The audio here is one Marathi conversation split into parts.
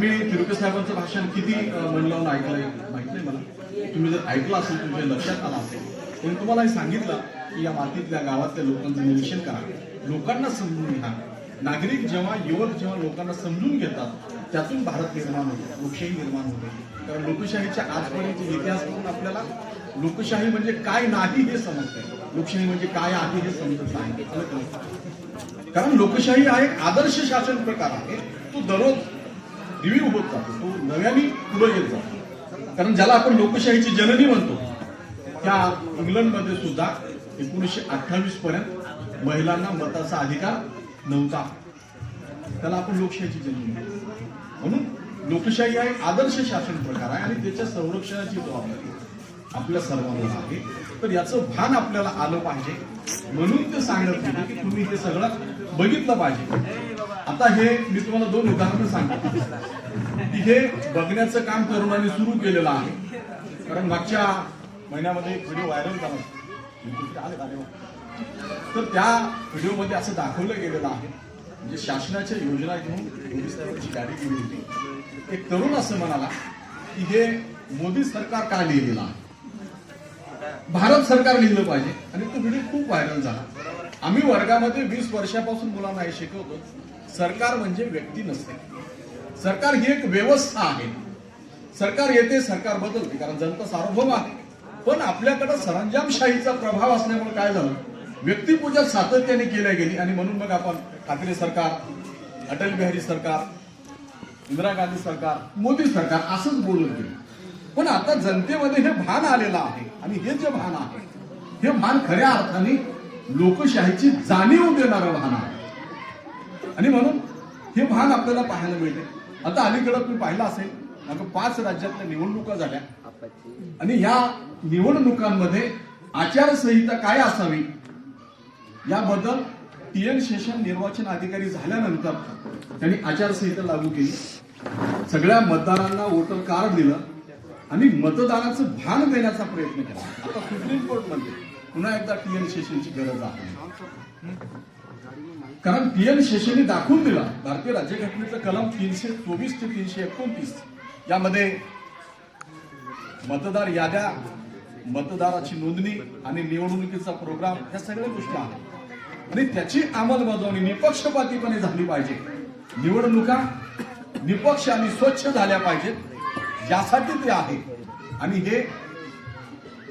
तुम्ही तिरुपती साहेबांचं भाषण किती मन लावून ऐकलंय माहीत नाही मला. तुम्ही जर ऐकलं असेल तुमच्या लक्षात आलं असेल पण तुम्हाला हे सांगितलं की या मातीतल्या गावातल्या लोकांचं निरीक्षण करा. लोकांना समजून घ्या. नागरिक जेव्हा युवक जेव्हा लोकांना समजून घेतात त्यातून भारत निर्माण होतो लोकशाही निर्माण होते कारण लोकशाहीच्या आजपर्यंत इतिहास म्हणून आपल्याला लोकशाही म्हणजे काय नाही हे समजतंय. लोकशाही म्हणजे काय आहे हे समजत नाही? कारण लोकशाही हा एक आदर्श शासन प्रकार आहे. तो दररोज रिव्ह्यू होत जातो. तो नव्याने पुढे येत जातो. कारण ज्याला आपण लोकशाहीची जननी म्हणतो त्या इंग्लंडमध्ये सुद्धा एकोणीसशे अठ्ठावीस पर्यंत महिलांना मताचा अधिकार नव्हता. त्याला आपण लोकशाहीची जननी म्हणतो. म्हणून लोकशाही हा एक आदर्श शासन प्रकार आहे आणि त्याच्या संरक्षणाची जबाबदारी आपल्या सर्वांना आहे. तर याचं भान आपल्याला आलं पाहिजे. म्हणून ते सांगत होते की तुम्ही हे सगळं बघितलं पाहिजे. आता हे मी तुम्हाला दोन उदाहरणं सांगतो. की हे बघण्याचं काम तरुणांनी सुरू केलेलं आहे. कारण मागच्या महिन्यामध्ये एक व्हिडिओ व्हायरल झाला हो? तर त्या व्हिडिओमध्ये असं दाखवलं गेलेलं आहे. म्हणजे शासनाच्या योजना घेऊन मोदी साहेबांची गाडी गेली होती. एक तरुण असं म्हणाला की हे मोदी सरकार का लिहिलेलं आहे? भारत सरकार लिहिलं पाहिजे. आणि तो व्हिडिओ खूप व्हायरल झाला. आम्ही वर्गामध्ये वीस वर्षापासून मुलांना हे शिकवतो सरकार म्हणजे व्यक्ती नसते. सरकार ही एक व्यवस्था आहे. सरकार येते सरकार बदलते कारण जनता सार्वभौम आहे. पण आपल्याकडे सरंजामशाहीचा प्रभाव असल्यामुळे काय झालं? व्यक्तिपूजा सातत्याने केल्या गेली आणि म्हणून मग आपण ठाकरे सरकार अटल बिहारी सरकार इंदिरा गांधी सरकार मोदी सरकार असंच बोलून गेलं. पण आता जनतेमध्ये हे भान आलेलं आहे आणि हे जे भान आहे हे भान खऱ्या अर्थाने लोकशाहीची जाणीव देणारं भान आहे. आणि म्हणून हे भान आपल्याला पाहायला मिळते आता अलीकडं तुम्ही पाहिलं असेल आता पाच राज्यातल्या निवडणुका झाल्या. आणि ह्या निवडणुकांमध्ये आचारसंहिता काय असावी याबद्दल टी एन शेषन निर्वाचन अधिकारी झाल्यानंतर त्यांनी आचारसंहिता लागू केली. सगळ्या मतदारांना वोटर कार्ड दिलं आणि मतदानाचं भान देण्याचा प्रयत्न केला. आता सुप्रीम कोर्ट पुन्हा एकदा टी एन शेषनची गरज आहे. कारण पी एन शेषेने दाखवून दिला भारतीय राज्यघटनेचं कलम तीनशे चोवीस ते तीनशे एकोणतीस. यामध्ये मतदार याद्या मतदाराची नोंदणी आणि निवडणुकीचा प्रोग्राम या सगळ्या गोष्टी आहेत. आणि त्याची अंमलबजावणी निपक्षपातीपणे झाली पाहिजे. निवडणुका निपक्ष आणि स्वच्छ झाल्या पाहिजेत. यासाठी ते आहे. आणि हे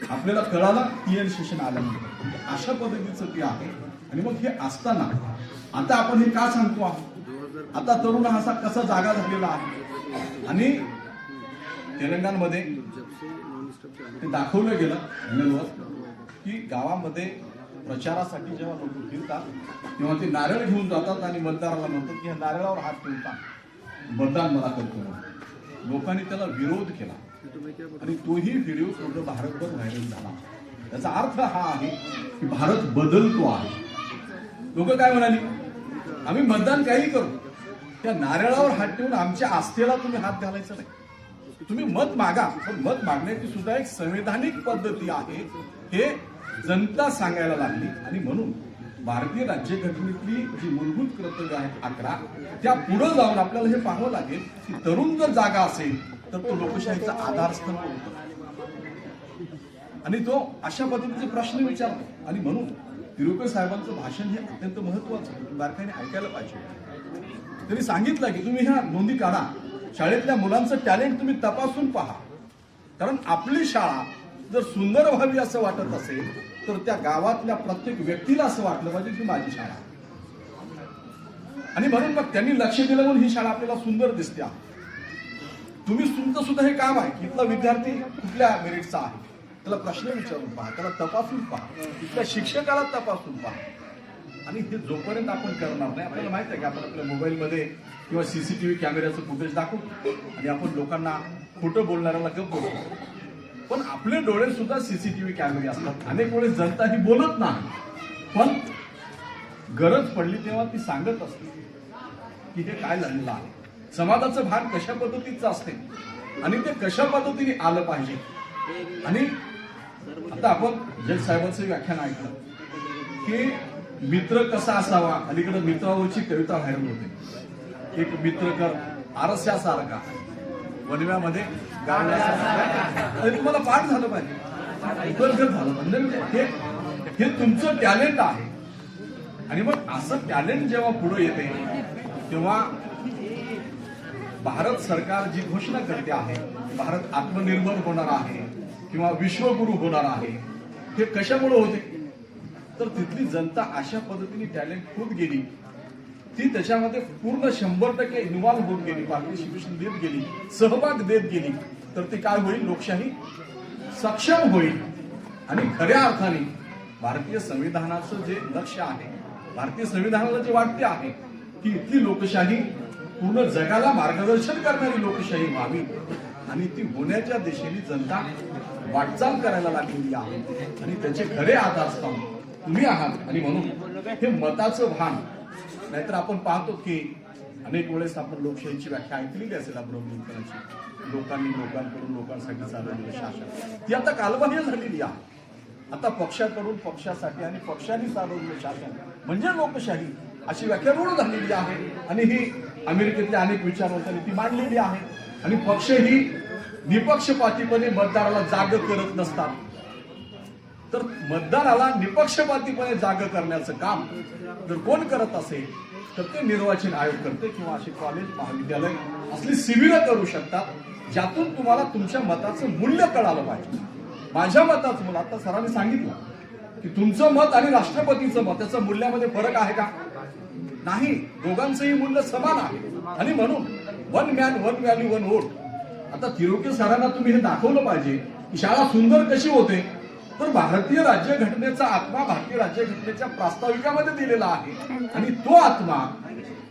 आपल्याला कळालं पी सेशन आल्यानंतर. म्हणजे अशा पद्धतीचं ते आहे. आणि मग हे असताना आता आपण हे का सांगतो आहोत? आता तरुण हा कसा जागा झालेला आहे? आणि तेलंगणमध्ये ते दाखवलं गेलं की गावामध्ये प्रचारासाठी जेव्हा लोक फिरतात तेव्हा ते नारळ घेऊन जातात आणि मतदाराला म्हणतात की ह्या नारळावर हात ठेवता. मतदान मला करतो लोकांनी त्याला विरोध केला. आणि तोही व्हिडिओ पूर्ण भारतभर व्हायरल झाला. त्याचा अर्थ हा आहे की भारत बदलतो आहे. लोक काय म्हणाली? आम्ही मतदान काही करू त्या नारळावर हात ठेवून आमच्या आस्थेला तुम्ही हात घालायचा नाही. तुम्ही मत मागा पण मत मागण्याची सुद्धा एक संवैधानिक पद्धती आहे. हे जनता सांगायला लागली. आणि म्हणून भारतीय राज्यघटनेतली जी मूलभूत कर्तव्य आहेत अकरा त्या पुढे जाऊन आपल्याला हे पाहावं लागेल की तरुण जर जागा असेल तर तो लोकशाहीचा आधारस्तंभ होतो. आणि तो अशा पद्धतीचे प्रश्न विचारतो. आणि म्हणून तिरुपती साहेबांचं भाषण हे अत्यंत महत्वाचं आहे. बारकाईने ऐकायला पाहिजे. त्यांनी सांगितलं की तुम्ही ह्या नोंदी काढा. शाळेतल्या मुलांचं टॅलेंट तुम्ही तपासून पहा. कारण आपली शाळा जर सुंदर व्हावी असं वाटत असेल तर त्या गावातल्या प्रत्येक व्यक्तीला असं वाटलं पाहिजे की माझी शाळा आणि म्हणून मग त्यांनी लक्ष दिलं म्हणून ही शाळा आपल्याला सुंदर दिसते तुम्ही तुमचं सुद्धा हे काम आहे इथला विद्यार्थी कुठल्या मेरिटचा आहे? त्याला प्रश्न विचारून पहा त्याला तपासून पहा. त्या शिक्षकाला तपासून पहा. आणि हे जोपर्यंत आपण करणार नाही आपल्याला माहीत आहे की आपण आपल्या मोबाईलमध्ये किंवा सीसीटीव्ही कॅमेऱ्याचं फुटेज दाखवतो. आणि आपण लोकांना खोटं बोलणाऱ्याला गप बोलतो पण आपले डोळे सुद्धा सीसीटीव्ही कॅमेरे असतात. अनेक वेळेस जनता ही बोलत नाही. पण गरज पडली तेव्हा ती सांगत असते की हे काय झालेलं आहे. समाजाचं भान कशा पद्धतीचं असते? आणि ते कशा पद्धतीने आलं पाहिजे? आणि आता आपण जज साहेबांचं व्याख्यान ऐकलं. की मित्र कसा असावा? अलीकडे मित्रावरची कविता व्हायरल होते. एक मित्र कर आरस्यासारखा. वनव्यामध्ये तरी तुम्हाला पाठ झालं पाहिजे. उपलब्ध झालं. म्हणजे हे हे तुमचं टॅलेंट आहे. आणि मग असं टॅलेंट जेव्हा पुढे येते तेव्हा भारत सरकार जी घोषणा करते आहे भारत आत्मनिर्भर होणार आहे. किंवा विश्वगुरु होणार आहे हे कशामुळे होते? तर तिथली जनता अशा पद्धतीने टॅलेंट होत गेली. ती त्याच्यामध्ये पूर्ण शंभर टक्के इन्व्हॉल्व्ह होत गेली पार्टिसिपेशन देत गेली सहभाग देत गेली. तर ती काय होईल? लोकशाही सक्षम होईल. आणि खऱ्या अर्थाने भारतीय संविधानाचं जे लक्ष आहे भारतीय संविधानाला जे वाटते आहे की इथली लोकशाही पूर्ण जगाला मार्गदर्शन करणारी लोकशाही व्हावी. आणि ती होण्याच्या दिशेने जनता वाटचाल करायला लागलेली आहे. आणि त्याचे खरे आधारस्तंभ तुम्ही आहात. आणि म्हणून हे मताचं भान नाहीतर आपण पाहतो की अनेक वेळेस आपण लोकशाहीची व्याख्या ऐकलेली असेल अब्राहम लोकांनी लोकांकडून लोकांसाठी चालवलेलं शासन. ती आता कालबाह्य झालेली आहे. आता पक्षाकडून पक्षासाठी आणि पक्षाने चालवलेलं शासन म्हणजे लोकशाही अशी व्याख्या रूढ झालेली आहे. आणि ही अमेरिकेतल्या अनेक विचारवंतांनी ती मांडलेली आहे. आणि पक्ष ही निपक्षपातीपणे मतदाराला जाग करत नसतात. तर मतदाराला निपक्षपातीपणे जाग करण्याचं काम जर कोण करत असेल तर ते निर्वाचन आयोग करते किंवा असे कॉलेज महाविद्यालय असली शिबिरं करू शकतात ज्यातून तुम्हाला तुमच्या मताचं मूल्य कळालं पाहिजे. माझ्या मताचं मला आता सरांनी सांगितलं की तुमचं मत आणि राष्ट्रपतीचं मत याचं मूल्यामध्ये फरक आहे का? नाही. दोघांचंही मूल्य समान आहे. आणि म्हणून one man one value one vote आता तिरुके सरांना तुम्ही हे दाखवलं पाहिजे की शाळा सुंदर कशी होते. तर भारतीय राज्यघटनेचा आत्मा भारतीय राज्यघटनेच्या प्रास्ताविकामध्ये दिलेला आहे. आणि तो आत्मा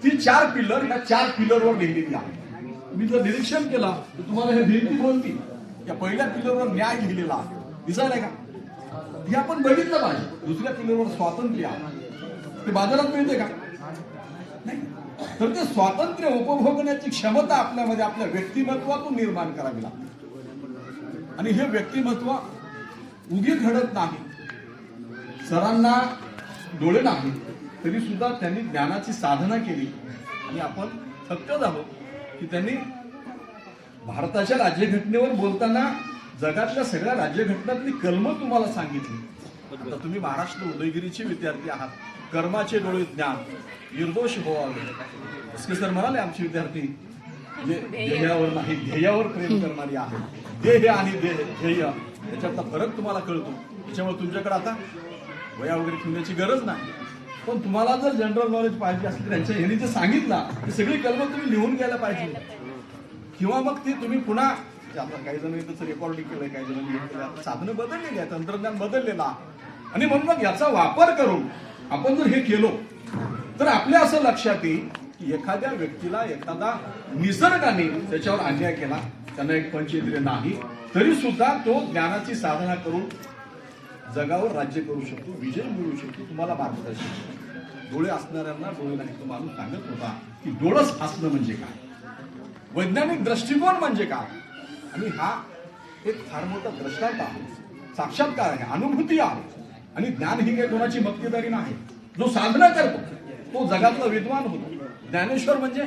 ती चार पिलर ह्या चार पिलरवर लिहिलेली आहे. मी जर निरीक्षण केलं तर तुम्हाला हे भिंती बोलती या पहिल्या पिलरवर न्याय लिहिलेला आहे. दिसायला का? हे आपण बघितलं पाहिजे. दुसऱ्या पिलरवर स्वातंत्र्य आहे. ते बाजारात मिळते का? नाही. तर ते स्वातंत्र्य उपभोगण्याची क्षमता आपल्यामध्ये आपल्या व्यक्तिमत्वातून निर्माण करावी लागते. आणि हे व्यक्तिमत्व उगी घडत नाही. सरांना डोळे नाही तरी सुद्धा त्यांनी ज्ञानाची साधना केली. आणि आपण थक्क झालो की त्यांनी भारताच्या राज्यघटनेवर बोलताना जगातल्या सगळ्या राज्यघटनातली कलम तुम्हाला सांगितली. आता तुम्ही महाराष्ट्र उदयगिरीचे विद्यार्थी आहात. कर्माचे डोळे ज्ञान निर्दोष होवावे. सर म्हणाले आमचे विद्यार्थी ध्येयावर नाही ध्येयावर प्रेम करणारी आहे. देह आणि देह ध्येय याच्यातला फरक तुम्हाला कळतो. त्याच्यामुळे तुमच्याकडे आता वया वगैरे ठेवण्याची गरज नाही. पण तुम्हाला जर जनरल नॉलेज पाहिजे असेल तर त्यांच्या ह्यांनी जे सांगितलं ते सगळी कलम तुम्ही लिहून घ्यायला पाहिजे. किंवा मग ते तुम्ही पुन्हा आता काही जण त्याचं रेकॉर्डिंग केलंय काही जण साधनं बदललेली आहे तंत्रज्ञान बदललेलं आहे. आणि म्हणून मग याचा वापर करून आपण जर हे केलो तर आपल्या असं लक्षात येईल की एखाद्या व्यक्तीला एखादा निसर्गाने त्याच्यावर अन्याय केला त्यांना एक पंचेंद्रिय नाही तरी सुद्धा तो ज्ञानाची साधना करून जगावर राज्य करू शकतो विजय मिळवू शकतो तुम्हाला मार्गदर्शन डोळे असणाऱ्यांना डोळे नाही तो माणूस सांगत होता की डोळस असणं म्हणजे काय? वैज्ञानिक दृष्टिकोन म्हणजे काय? आणि हा एक फार मोठा दृष्टांत आहे साक्षात्कार आहे अनुभूती आहे. आणि ज्ञान ही काही कोणाची मक्तेदारी नाही. जो साधना करतो तो जगातला विद्वान होतो. ज्ञानेश्वर म्हणजे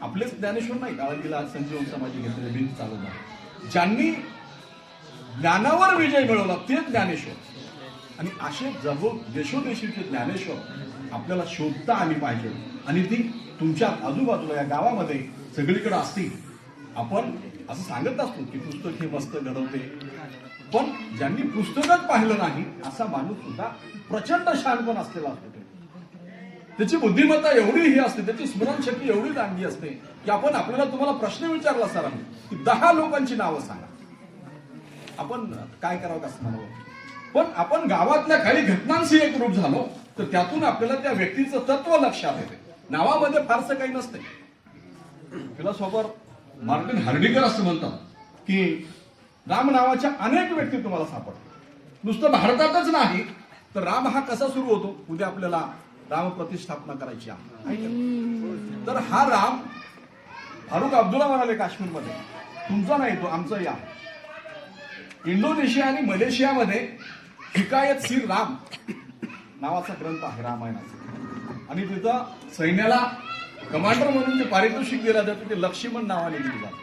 आपलेच ज्ञानेश्वर नाही. काळजीला संजीवन समाजी घेतलेले भिंत चालवणार ज्यांनी ज्ञानावर विजय मिळवला तेच ज्ञानेश्वर. आणि असे जग देशोदेशीचे ज्ञानेश्वर आपल्याला शोधता आली पाहिजे. आणि ती तुमच्या आजूबाजूला या गावामध्ये सगळीकडे असतील. आपण असं सांगत असतो की पुस्तक हे मस्त घडवते. पण ज्यांनी पुस्तकच पाहिलं नाही असा माणूस सुद्धा प्रचंड शहाणपण असलेला असतो त्याची बुद्धिमत्ता एवढी ही असते त्याची स्मरणशक्ती एवढी चांगली असते की आपण आपल्याला तुम्हाला प्रश्न विचारला सरांनी की दहा लोकांची नावं सांगा. आपण काय करावं का म्हणावं? पण आपण गावातल्या काही घटनांशी एकरूप झालो तर त्यातून आपल्याला त्या व्यक्तीचं तत्व लक्षात येते. नावामध्ये फारसं काही नसते. फिलॉसॉफर मार्टिन हर्डिकर असं म्हणतात की राम नावाच्या अनेक व्यक्ती तुम्हाला सापडतात. नुसतं भारतातच नाही तर राम हा कसा सुरू होतो? उद्या आपल्याला राम प्रतिष्ठापना करायची आहे. तर हा राम फारुख अब्दुल्ला म्हणाले काश्मीरमध्ये तुमचा नाही तो आमचा या. इंडोनेशिया आणि मलेशियामध्ये हिकायत सिर राम नावाचा ग्रंथ आहे रामायणाचा. आणि तिथं सैन्याला कमांडर म्हणून जे पारितोषिक दिलं जातं ते लक्ष्मण नावाने दिले जातं.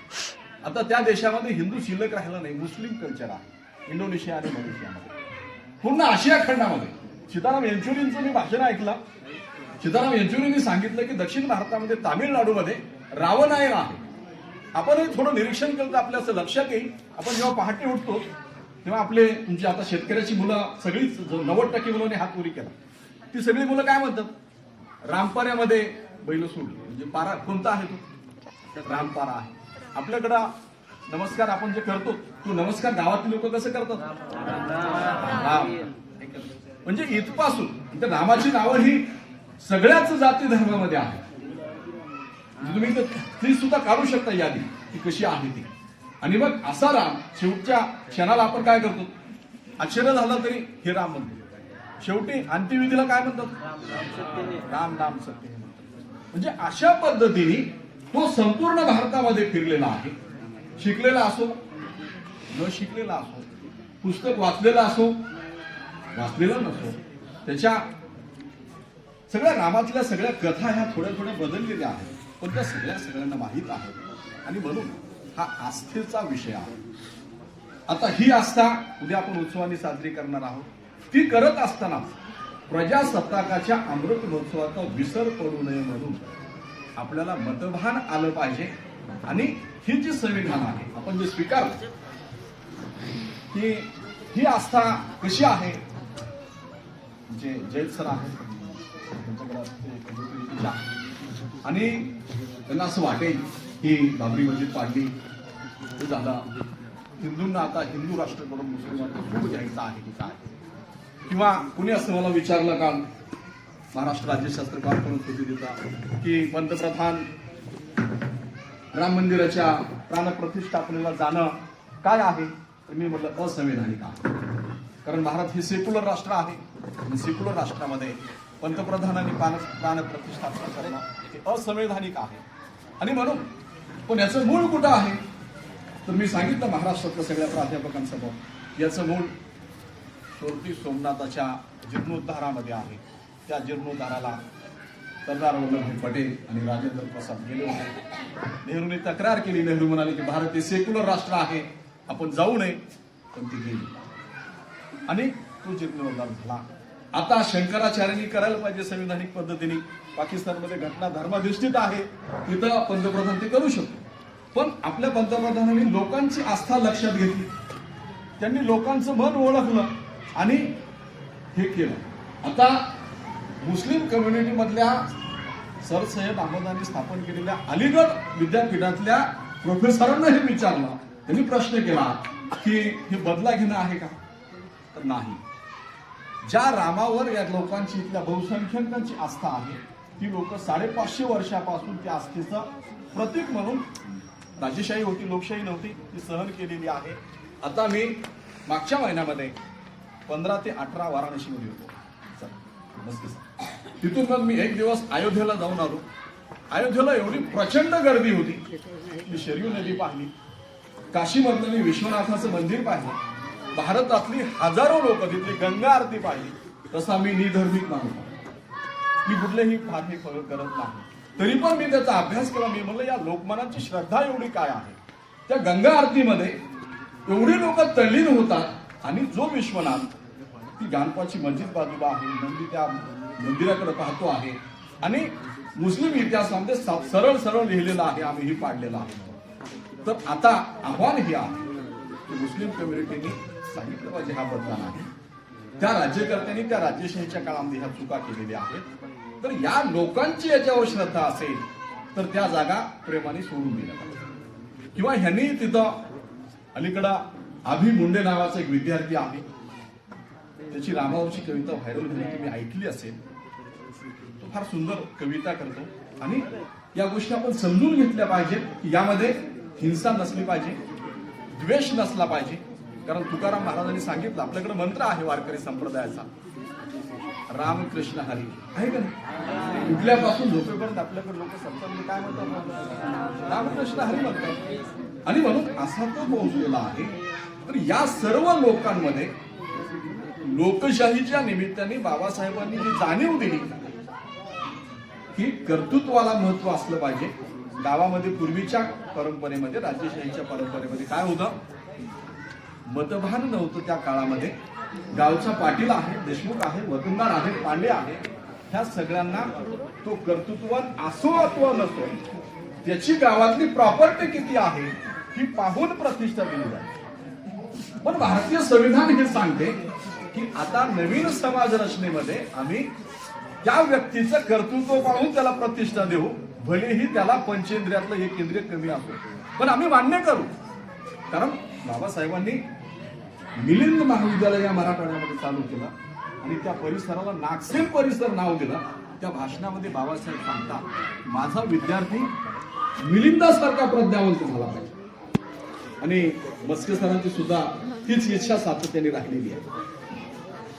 आता त्या देशामध्ये हिंदू शिल्लक राहिला नाही मुस्लिम कल्चर आहे. इंडोनेशिया आणि मलेशियामध्ये. पूर्ण आशिया खंडामध्ये. सीताराम येंचुरींचं मी भाषण ऐकलं. सीताराम येंचुरींनी सांगितलं की दक्षिण भारतामध्ये तामिळनाडूमध्ये रावणायन आहे. आपणही थोडं निरीक्षण केलं तर आपल्या असं लक्षात येईल. आपण जेव्हा पहाटे उठतो तेव्हा आपले म्हणजे आता शेतकऱ्याची मुलं सगळीच जो नव्वद टक्के मुलांनी हात पुरी केला. ती सगळी मुलं काय म्हणतात? रामपाऱ्यामध्ये बैल सोडली. म्हणजे पारा कोणता आहे तो? रामपारा आहे. आपल्याकडं नमस्कार आपण जे करतो तो नमस्कार गावातील लोक कसं करतात? राम म्हणजे इथपासून म्हणजे त्या रामाची नावं ही सगळ्याच जाती धर्मामध्ये आहे म्हणजे तुम्ही ती सुद्धा काढू शकता यादी ती कशी आहे ती. आणि मग असा राम शेवटच्या क्षणाला आपण काय करतो? आश्चर्य झाला तरी हे राम म्हणतो. शेवटी अंत्यविधीला काय म्हणतात? राम राम सत्य म्हणतात. म्हणजे अशा पद्धतीने तो संपूर्ण भारतामध्ये फिरलेला आहे. शिकलेला असो न शिकलेला असो पुस्तक वाचलेलं असो वाचलेलं नसो त्याच्या सगळ्या रामातल्या सगळ्या कथा ह्या थोड्या थोड्या बदललेल्या आहेत. पण त्या सगळ्या सगळ्यांना माहीत आहेत. आणि म्हणून हा आस्थेचा विषय आहे. आता ही आस्था उद्या आपण उत्सवाने साजरी करणार आहोत. ती करत असताना प्रजासत्ताकाच्या अमृत महोत्सवाचा विसर पडू नये म्हणून आपल्याला मतभान आलं पाहिजे. आणि ही जी संविधान आहे आपण जे स्वीकार की ही आस्था कशी आहे? जे जैल सर आहेत आहे. आणि त्यांना असं वाटेल की बाबरी मस्जिद पाडली. झाला. हिंदूंना आता हिंदू राष्ट्राकडून मुस्लिमांना खूप घ्यायचं आहे की काय किंवा कुणी असं मला विचारलं का महाराष्ट्र राज्यशास्त्र करून होती की पंतप्रधान राम मंदिराच्या प्राणप्रतिष्ठापनेला जाणं काय आहे? तर मी म्हटलं असंवैधानिक आहे. कारण भारत हे सेक्युलर राष्ट्र आहे. आणि सेक्युलर राष्ट्रामध्ये पंतप्रधानांनी प्राण प्राणप्रतिष्ठापना करणं हे असंवैधानिक आहे. आणि म्हणून पण याचं मूळ कुठं आहे? तर मी सांगितलं महाराष्ट्रातल्या सगळ्या प्राध्यापकांसमोर याचं मूळ सोरती सोमनाथाच्या जीर्णोद्धारामध्ये आहे. त्या जीर्णोद्धाराला सरदार वल्लभभाई पटेल आणि राजेंद्र प्रसाद गेले होते. नेहरूने तक्रार केली. नेहरू म्हणाले की भारत हे सेक्युलर राष्ट्र आहे. आपण जाऊ नये. पण ती गेली. आणि तो जीर्णोद्धार झाला. आता शंकराचार्यांनी करायला पाहिजे संविधानिक पद्धतीने. पाकिस्तानमध्ये घटना धर्माधिष्ठित आहे. तिथं पंतप्रधान ते करू शकतो. पण आपल्या पंतप्रधानांनी लोकांची आस्था लक्षात घेतली. त्यांनी लोकांचं मन ओळखलं आणि हे केलं. आता मुस्लिम कम्युनिटीमधल्या सर सय्यद अहमदांनी स्थापन केलेल्या अलीगड विद्यापीठातल्या प्रोफेसरांना हे विचारलं. त्यांनी प्रश्न केला की हे बदला घेणं आहे का? तर नाही. ज्या रामावर या लोकांची इथल्या बहुसंख्याकांची आस्था आहे ती लोक साडेपाचशे वर्षापासून त्या आस्थेचं प्रतीक म्हणून राजेशाही होती लोकशाही नव्हती ती सहन केलेली आहे. आता मी मागच्या महिन्यामध्ये पंधरा ते अठरा वाराणसीमध्ये होतो. तिथून मग मी एक दिवस अयोध्येला जाऊन आलो. अयोध्येला एवढी प्रचंड गर्दी होती. मी शरयू नदी पाहिली. काशीमधलं मी विश्वनाथाचं मंदिर पाहिलं. भारतातली हजारो लोक तिथली गंगा आरती पाहिली. तसा मी निधर्मिक माणूस मी कुठलेही फार हे फरक करत नाही. तरी पण मी त्याचा अभ्यास केला. मी म्हणलं या लोकमानाची श्रद्धा एवढी काय आहे? त्या गंगा आरतीमध्ये एवढी लोक तल्लीन होतात आणि जो विश्वनाथ ती गानपाची मस्जिद बाजूला आहे नंदी त्या मंदिराकडे पाहतो आहे. आणि मुस्लिम इतिहासामध्ये सरळ सरळ लिहिलेलं आहे आम्हीही पाडलेलं आहे. तर आता आव्हान हे आहे की मुस्लिम कम्युनिटीने सांगितलं पाहिजे हा बदला नाही. त्या राज्यकर्त्यांनी त्या राज्यशाहीच्या काळामध्ये ह्या चुका केलेल्या आहेत. तर या लोकांची याच्यावर श्रद्धा असेल तर त्या जागा प्रेमाने सोडून दिल्या किंवा ह्यांनी तिथं अलीकडं अभि मुंडे नावाचा एक विद्यार्थी आहे त्याची रामावरची कविता व्हायरल झाली तुम्ही ऐकली असेल तो फार सुंदर कविता करतो. आणि या गोष्टी आपण समजून घेतल्या पाहिजेत की यामध्ये हिंसा नसली पाहिजे द्वेष नसला पाहिजे. कारण तुकाराम महाराजांनी सांगितलं आपल्याकडे मंत्र आहे वारकरी संप्रदायाचा. रामकृष्ण हरी. आहे का नाही? उठल्यापासून झोपेपर्यंत आपल्याकडे लोक सत्संग काय म्हणतात रामकृष्ण हरी म्हणतात. आणि म्हणून असा तो पोहोचलेला आहे. तर या सर्व लोकांमध्ये लोकशाहीच्या निमित्ताने बाबासाहेबांनी जी जाणीव दिली की कर्तृत्वाला महत्त्व असलं पाहिजे. गावामध्ये पूर्वीच्या परंपरेमध्ये राज्यशाहीच्या परंपरेमध्ये काय होतं? मतभान नव्हतं त्या काळामध्ये. गावचा पाटील आहे देशमुख आहे वतनदार आहे पांडे आहे. ह्या सगळ्यांना तो कर्तृत्वान असो अथवा नसो त्याची गावातली प्रॉपर्टी किती आहे ही पाहून प्रतिष्ठा दिली जाते. पण भारतीय संविधान हे सांगते की आता नवीन समाज रचनेमध्ये आम्ही त्या व्यक्तीचं कर्तृत्व पाहून त्याला प्रतिष्ठा देऊ. भलेही त्याला पंचेंद्रियातलं हे केंद्रीय कमी असो. पण आम्ही मान्य करू. कारण बाबासाहेबांनी मिलिंद महाविद्यालय या मराठवाड्यामध्ये चालू केलं आणि त्या परिसराला नागसेन परिसर नाव दिलं. त्या भाषणामध्ये बाबासाहेब सांगतात माझा विद्यार्थी मिलिंदासारखा प्रज्ञावंत झाला पाहिजे. आणि मस्के सरांची सुद्धा तीच इच्छा सातत्याने राहिलेली आहे.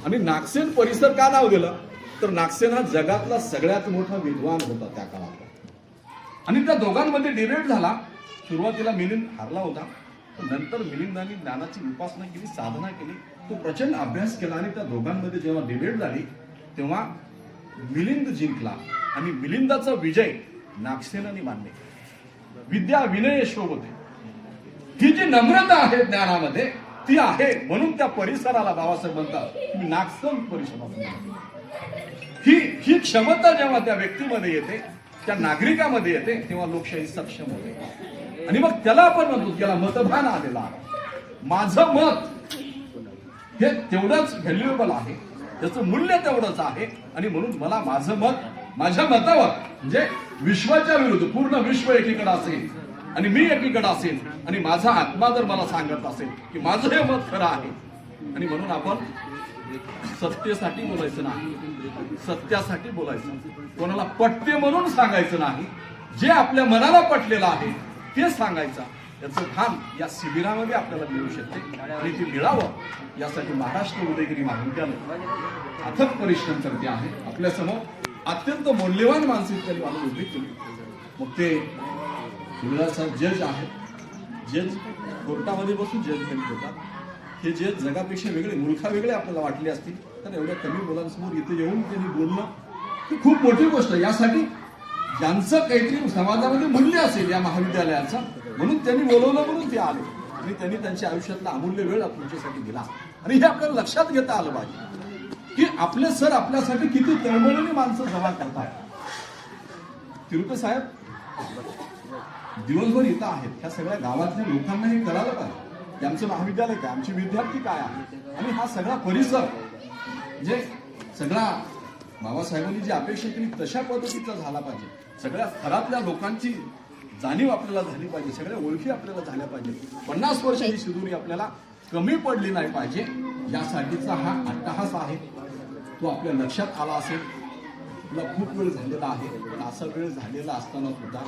आणि नागसेन परिसर का नाव दिलं? तर नागसेन हा जगातला सगळ्यात मोठा विद्वान होता त्या काळात. आणि त्या दोघांमध्ये डिबेट झाला. सुरुवातीला मिलिंद हारला होता. पण नंतर मिलिंदांनी ज्ञानाची उपासना केली साधना केली. तो प्रचंड अभ्यास केला आणि त्या दोघांमध्ये जेव्हा डिबेट झाली तेव्हा मिलिंद जिंकला. आणि मिलिंदाचा विजय नागसेनाने मान्य केला विद्या विनय शोभते ही जी नम्रता आहे ज्ञानामध्ये ती आहे म्हणून त्या परिसराला बाबासाहेब म्हणतात मी नागसन परिसरात ही ही क्षमता जेव्हा त्या व्यक्तीमध्ये येते त्या नागरिकामध्ये येते तेव्हा लोकशाही सक्षम होते. आणि मग त्याला आपण म्हणतो त्याला मतभान आलेला आहे. माझं मत हे तेवढंच व्हॅल्युएबल आहे त्याचं मूल्य तेवढंच आहे आणि म्हणून मला माझं मत माझ्या मतावर म्हणजे विश्वाच्या विरुद्ध पूर्ण विश्व एकीकडे असेल आणि मी एकीकडे असेल आणि माझा आत्मा जर मला सांगत असेल की माझं हे मत खरं आहे आणि म्हणून आपण सत्तेसाठी बोलायचं नाही. सत्यासाठी बोलायचं. कोणाला पटते म्हणून सांगायचं नाही. जे आपल्या मनाला पटलेलं आहे ते सांगायचं. याचं भान या शिबिरामध्ये आपल्याला मिळू शकते. आणि ते मिळावं यासाठी महाराष्ट्र उदयगिरी महाविद्यालय अथक परिश्रम करते आहे. आपल्यासमोर अत्यंत मौल्यवान मानसिक त्यांनी मला उभी केली. मग ते शिबिराचा जज आहे जज कोर्टामध्ये बसून जज होतात. हे जे जगापेक्षा वेगळे मूर्खा वेगळे आपल्याला वाटले असतील. तर एवढ्या कमी मुलांसमोर इथे येऊन त्यांनी बोलणं ही खूप मोठी गोष्ट आहे. यासाठी ज्यांचं काहीतरी समाजामध्ये मूल्य असेल या महाविद्यालयाचं म्हणून त्यांनी बोलवलं म्हणून ते आले. आणि त्यांनी त्यांच्या आयुष्यातला अमूल्य वेळ तुमच्यासाठी दिला. आणि हे आपल्याला लक्षात घेता आलं पाहिजे. की आपले सर आपल्यासाठी किती तळमळीने माणसं जमा करतात. तिरुपती साहेब दिवसभर इथं आहेत. ह्या सगळ्या गावातल्या लोकांना हे कळालं पाहिजे. की आमचं महाविद्यालय काय? आमचे विद्यार्थी काय आहे आणि हा सगळा परिसर जे सगळा बाबासाहेबांनी जी अपेक्षा केली तशा पद्धतीचा झाला पाहिजे. सगळ्या थरातल्या लोकांची जाणीव आपल्याला झाली पाहिजे. सगळ्या ओळखी आपल्याला झाल्या पाहिजे. पन्नास वर्षांची शिदुरी आपल्याला कमी पडली नाही पाहिजे. यासाठीचा हा अट्टहास आहे. तो आपल्या लक्षात आला असेल. तुला खूप वेळ झालेला आहे. पण असा वेळ झालेला असताना सुद्धा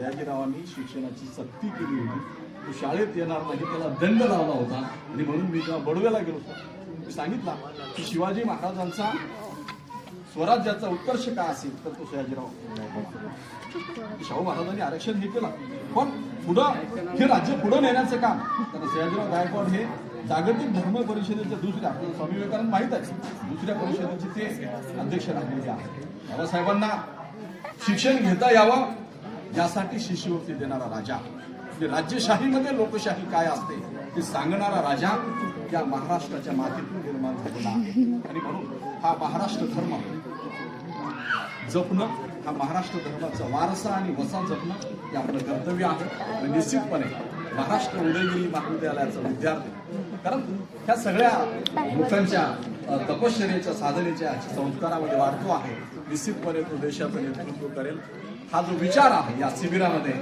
सयाजीरावांनी शिक्षणाची सक्ती केली होती. तो शाळेत येणार नाही त्याला दंड लावला होता. आणि म्हणून मी जेव्हा बडव्याला गेलो होतो. मी सांगितला की शिवाजी महाराजांचा स्वराज्याचा उत्कर्ष काय असेल तर तो सयाजीराव. शाहू महाराजांनी आरक्षण हे केलं. पण पुढं हे राज्य पुढं नेण्याचं काम कारण सयाजीराव गायकवाड हे जागतिक धर्म परिषदेचे दुसऱ्या आपल्याला स्वामी विवेकानंद माहीत आहे दुसऱ्या परिषदेचे ते अध्यक्ष राहिलेले आहेत. बाबासाहेबांना शिक्षण घेता यावं यासाठी शिष्यवृत्ती देणारा राजा. म्हणजे राज्यशाहीमध्ये लोकशाही काय असते ते सांगणारा राजा या महाराष्ट्राच्या मातीतून निर्माण झालेला आहे. आणि म्हणून हा महाराष्ट्र धर्म जपणं हा महाराष्ट्र धर्माचा वारसा आणि वसा जपणं हे आपलं कर्तव्य आहे. आणि निश्चितपणे महाराष्ट्र उदयगिरी महाविद्यालयाचा विद्यार्थी कारण ह्या सगळ्या लोकांच्या तपश्चर्याच्या साधनेच्या संस्कारामध्ये वाढतो आहे. निश्चितपणे तो देशाचं नेतृत्व करेल. हा जो विचार आहे या शिबिरामध्ये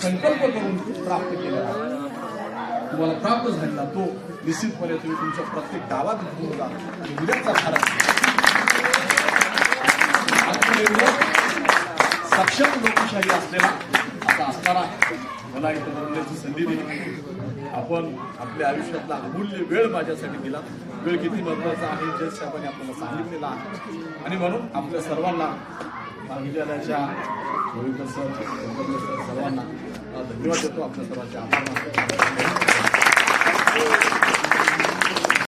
संकल्प करून प्राप्त केलेला आहे. तुम्हाला प्राप्त झालेला तो निश्चितपणे तुम्ही तुमच्या प्रत्येक गावात घेऊन जा. आणि उद्याचा भारत. आत्मनिर्भर सक्षम लोकशाही असलेला आता असणारा आहे. मला इथं बोलण्याची संधी दिली आपण आपल्या आयुष्यातला अमूल्य वेळ माझ्यासाठी दिला. वेळ किती महत्त्वाचा आहे जे साहेबांनी आपल्याला सांगितलेला आहे. आणि म्हणून आपल्या सर्वांना महाविद्यालयाच्या गोविंद सर सर्वांना धन्यवाद देतो आपल्या सर्वांचे आभार मानतो.